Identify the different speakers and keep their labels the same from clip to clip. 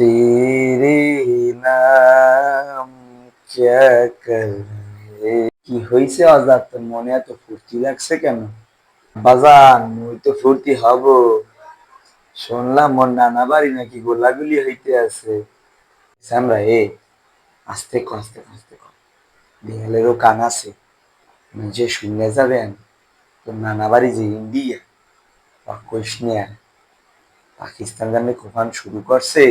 Speaker 1: তেরে কি হয়েছে আজাদ তোর মনে এত ফুর্তি লাগছে কেন? বাজান, মুই তো ফুর্তি হব। শুনলাম ওর নানা বাড়ি নাকি গোলাগুলি হইতে আছে। আমরা এ, আস্তে কর আস্তে আস্তে কর বিড়ালেরও কান আছে। নিজে শুনে যাবেন, তোর নানা বাড়ি যে ইন্ডিয়া বা কৈশনিয়া পাকিস্তান জানে কোফান শুরু করছে।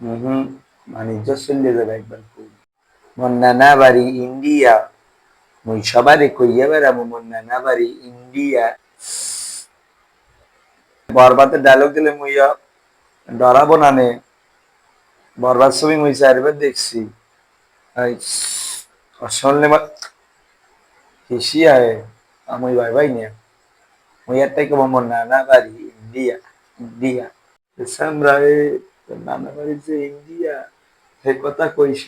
Speaker 1: বাণিজ্য চলে যাবে একবার খুব মোর নানা বাড়ি ইন্ডিয়া। মুই সবারে কইয়া বেড়াবো মোর নানা বাড়ি ইন্ডিয়া। বরবাদের ডায়লগ দিলে মুইয়া ডরাবো না নে। বরবাদ ছবি মুই চারবার দেখছি। শুনলে হিসি আয় আমি ভাই ভাই নিয়ে মুই একটাই কব মোর নানা বাড়ি ইন্ডিয়া ইন্ডিয়া। সামরা এ নানা বাড়ি যে ইন্ডিয়া সে কথা কইস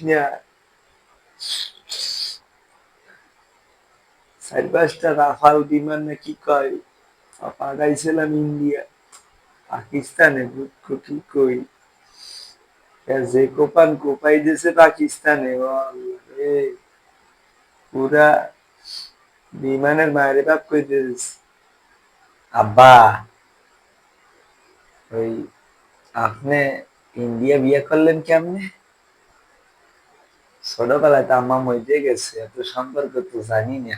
Speaker 1: চার পাঁচটা রাফাল বিমান না কি কয়? ইন্ডিয়া। পাকিস্তানে কি কই? যে কোপান কোপাই দিয়েছে পাকিস্তানে। পুরা বিমানের মায়ের বাপ কই দিয়েছে আব্বা। ওই, আপনি ইন্ডিয়া বিয়ে করলেন কেমনে? ছোটবেলায় তো আম্মা মরে গেছে, এত সম্পর্ক তো জানি না।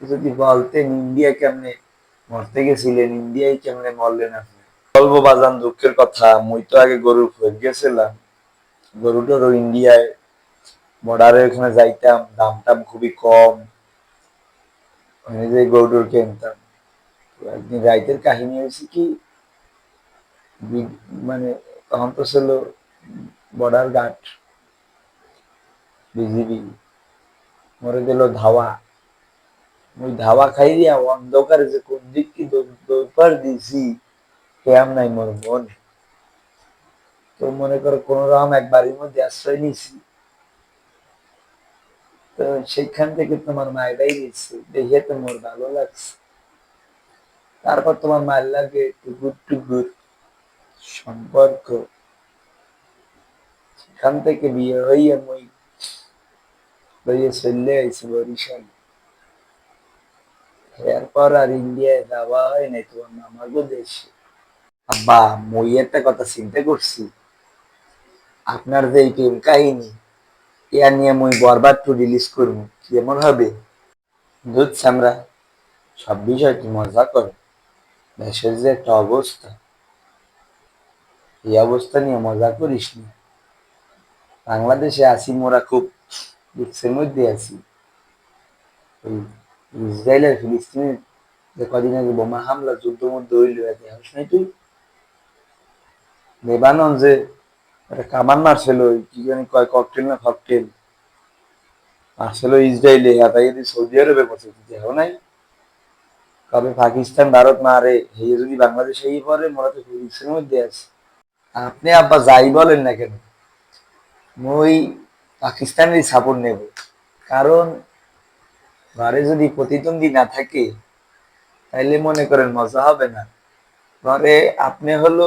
Speaker 1: যদি বলতেন ইন্ডিয়া কেমনে মরতে গেছিলেন, ইন্ডিয়ায় কেমনে মরলেন আপনি? বাজান দুঃখের কথা তো আগে ইন্ডিয়ায় বর্ডারে ওখানে যাইতাম দাম টাম খুবই কম। যে গরুটোর কিনতাম একদিন রাইতের কাহিনী হয়েছে কি মানে তখন তো ছিল বর্ডার গার্ড, বিজিবি, মরে গেল ধাওয়া। ওই ধাওয়া খাই দিয়া অন্ধকারে যে কোন দিক কি দৌড় দিছি কেয়াম নাই মোর মনে। তো মনে করো কোন রকম এক বাড়ির মধ্যে আশ্রয় নিছি। তো সেখান থেকে তোমার মায়েরাই দিচ্ছে দেখে তো মোর ভালো লাগছে। তারপর তোমার মায়ের লাগে টুকুর টুকুর সম্পর্ক। সেখান থেকে বিয়ে হইয়া মই হইয়া চলে আইছি বরিশাল। এরপর আর ইন্ডিয়ায় যাওয়া হয় নাই তোমার মামাগো দেশে। আব্বা, মই একটা কথা চিন্তা করছি। আপনার যে এই প্রেম কাহিনী, ইয়া নিয়ে মই বরবাদ টু রিলিজ করব, কেমন হবে? দুধ সামরা সব বিষয় কি মজা করে। দেশের যে একটা অবস্থা। এই অবস্থা নিয়ে মজা করিস না বাংলাদেশে আছি, মোরা খুব দুঃখের মধ্যে আছি। ওই ইসরায়েল আর ফিলিস্তিনের যে কদিন আগে বোমা হামলা যুদ্ধ মধ্যে হইল দেখাস নাই তুই? লেবানন যে একটা কামান মারছিল কি জানি কয় ককটেল না ফকটেল মারছিল ইসরায়েলে এটাই যদি সৌদি আরবে বসে দেখো নাই? কবে পাকিস্তান, ভারত মারে এই যদি বাংলাদেশ এই পরে মোরা তো ফিলিস্তিনের মধ্যে আছে। আপনি আব্বা যাই বলেন না কেন, মই পাকিস্তানেরই সাপোর্ট নেব। কারণ ঘরে যদি প্রতিদ্বন্দ্বী না থাকে, তাইলে মনে করেন মজা হবে না। ঘরে আপনি হলো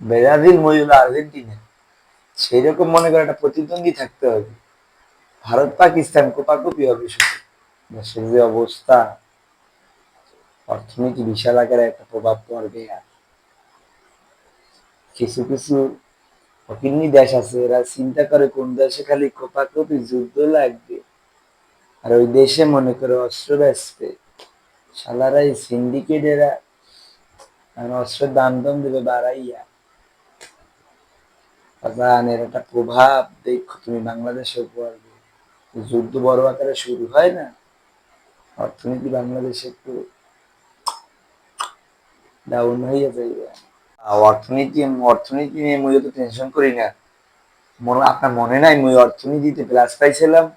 Speaker 1: ব্রাজিল মই হলো আর্জেন্টিনা সেই রকম মনে করেন একটা প্রতিদ্বন্দ্বী থাকতে হবে। ভারত, পাকিস্তান কোপাকুপি হবে শুধু। দেশের যে অবস্থা, অর্থনীতি বিশাল আকারে একটা প্রভাব পড়বে। আর কিছু কিছু ফকিন্নি দেশ আছে। এরা চিন্তা করে কোন দেশে খালি কোপাকুপি, যুদ্ধ লাগবে। আর ওই দেশে মনে করে অস্ত্র বেচবে। শালারা এই সিন্ডিকেট এরা অস্ত্রের দাম দাম দেবে বাড়াইয়া। এর একটা প্রভাব। দেখো, তুমি বাংলাদেশে পড়বে যুদ্ধ বড় আকারে শুরু হয় না? অর্থনীতি বাংলাদেশে একটু ডাউন হয়ে যাইবে। অর্থনীতি অর্থনীতি নিয়ে মুই তো টেনশন করি না। মনে, আপনার মনে নাই, মুই অর্থনীতিতে প্লাস পাইছিলাম।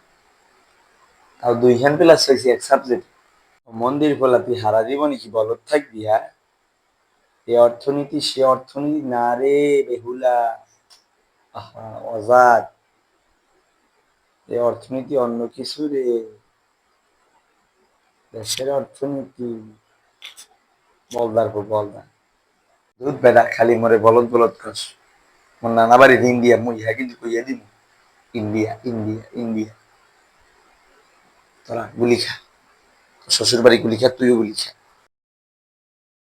Speaker 1: তাও দুইখান প্লাস পাইছি, এক সাবজেক্ট মন্দির তুই হারা জীবনে কি বলত থাকবি হ্যাঁ? এ অর্থনীতি, সে অর্থনীতি, না রে বেহুলা। অজাত। এ অর্থনীতি অন্য কিছু রে। দেশের অর্থনীতি। বলদার বলদার। দুধ বেড়া, খালি মরে বলদ বলদ কস মোর নানা বাড়ির ইন্ডিয়া, মুই হ্যাঁ কিন্তু কইয়া দিব ইন্ডিয়া ইন্ডিয়া ইন্ডিয়া। তোরা গুলি খা। শ্বশুর বাড়ি গুলি খা, তুইও গুলি খা।